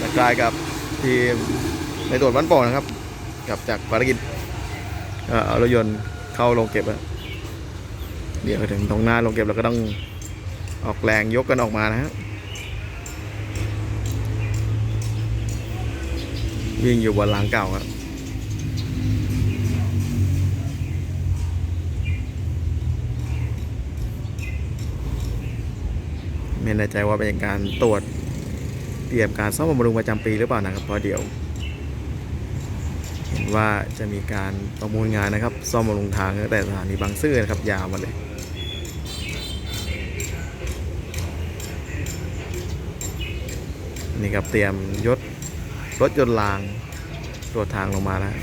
จะกลายกับทีมในตรวจบ้านป่อนะครับกับจากภารกิจเอารถยนต์เข้าลงเก็บอะเดี๋ยวถึงตรงหน้าลงเก็บเราก็ต้องออกแรงยกกันออกมานะฮะวิ่งอยู่บนหลังเก่าครับ ไม่แน่ใจว่าเป็นการตรวจเตรียมการซ่อมบำรุงประจำปีหรือเปล่านะครับเพราะเดี๋ยวเห็นว่าจะมีการประมูลงานนะครับ ซ่อมบำรุงทางตั้งแต่สถานีบางซื่อนะครับยาวมาเลยนี่ครับเตรียมยศรถยนต์รางตรวทางลงมาแล้ว